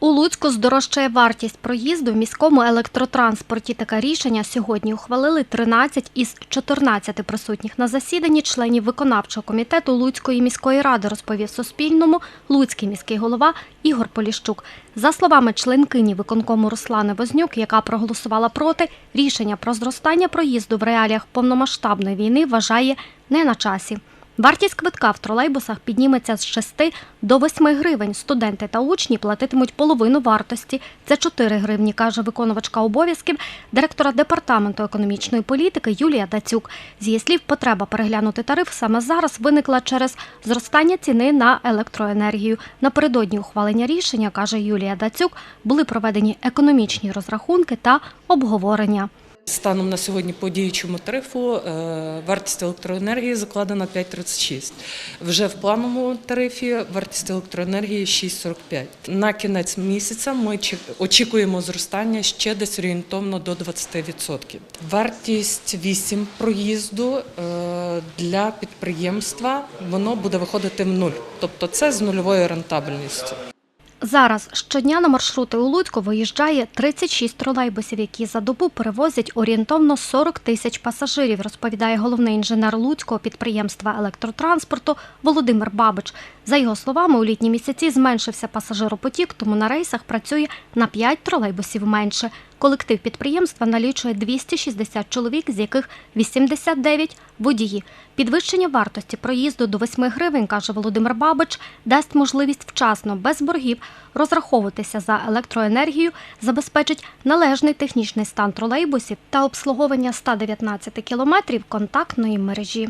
У Луцьку здорожчає вартість проїзду в міському електротранспорті. Таке рішення сьогодні ухвалили 13 із 14 присутніх на засіданні членів виконавчого комітету Луцької міської ради, розповів Суспільному Луцький міський голова Ігор Поліщук. За словами членкині виконкому Руслани Вознюк, яка проголосувала проти, рішення про зростання проїзду в реаліях повномасштабної війни вважає не на часі. Вартість квитка в тролейбусах підніметься з 6 до 8 гривень. Студенти та учні платитимуть половину вартості. Це 4 гривні, каже виконувачка обов'язків директора департаменту економічної політики Юлія Дацюк. З її слів, потреба переглянути тариф саме зараз виникла через зростання ціни на електроенергію. Напередодні ухвалення рішення, каже Юлія Дацюк, були проведені економічні розрахунки та обговорення. Станом на сьогодні по діючому тарифу е, вартість електроенергії закладена 5,36. Вже в плановому тарифі вартість електроенергії 6,45. На кінець місяця ми очікуємо зростання ще десь орієнтовно до 20%. Вартість 8 проїзду е, для підприємства воно буде виходити в нуль. Тобто це з нульовою рентабельністю. Зараз щодня на маршрути у Луцьку виїжджає 36 тролейбусів, які за добу перевозять орієнтовно 40 тисяч пасажирів, розповідає головний інженер Луцького підприємства електротранспорту Володимир Бабич. За його словами, у літні місяці зменшився пасажиропотік, тому на рейсах працює на 5 тролейбусів менше. Колектив підприємства налічує 260 чоловік, з яких 89 – водії. Підвищення вартості проїзду до 8 гривень, каже Володимир Бабич, дасть можливість вчасно, без боргів, розраховуватися за електроенергію, забезпечить належний технічний стан тролейбусів та обслуговування 119 кілометрів контактної мережі.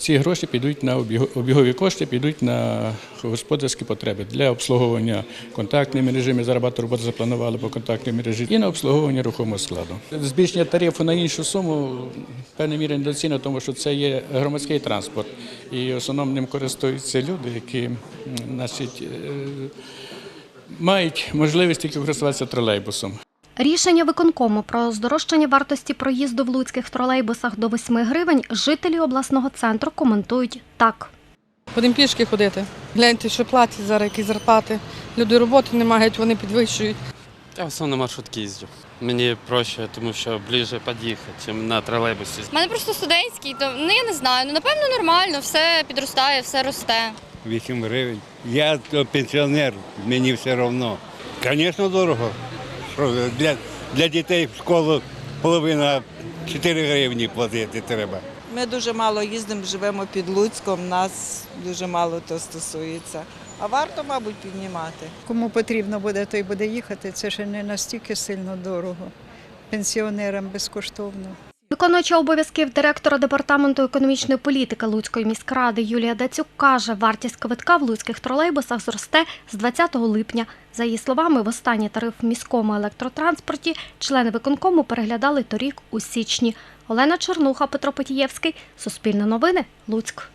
Ці гроші підуть на обіго- обігові кошти, підуть на господарські потреби для обслуговування контактної мережі. Ми зараз багато запланували по контактній мережі і на обслуговування рухомого складу. Збільшення тарифу на іншу суму певній мірі недоцільно, тому що це є громадський транспорт, і в основному ним користуються люди, які значить, е, мають можливість тільки користуватися тролейбусом. Рішення виконкому про здорожчання вартості проїзду в луцьких тролейбусах до 8 гривень жителі обласного центру коментують так. Будемо пішки ходити. Гляньте, що платять зараз, які зарплати. Люди роботи не мають, вони підвищують. Я в основному маршрутки їздю. Мені проще, тому що ближче під'їхати, ніж на тролейбусі. У мене просто студентський, то ну я не знаю. Ну напевно нормально, все підростає, все росте. 8 гривень. Я то пенсіонер, мені все одно. Звісно, дорого. Що для, для дітей в школу половина 4 гривні платити треба. Ми дуже мало їздимо, живемо під Луцьком, нас дуже мало то стосується. А варто, мабуть, піднімати. Кому потрібно буде, той буде їхати. Це ще не настільки сильно дорого. Пенсіонерам безкоштовно. Виконуюча обов'язків директора департаменту економічної політики Луцької міськради Юлія Дацюк каже, вартість квитка в луцьких тролейбусах зросте з 20 липня. За її словами, в останній тариф в міському електротранспорті члени виконкому переглядали торік у січні. Олена Чернуха, Петро Потієвський, Суспільне новини, Луцьк.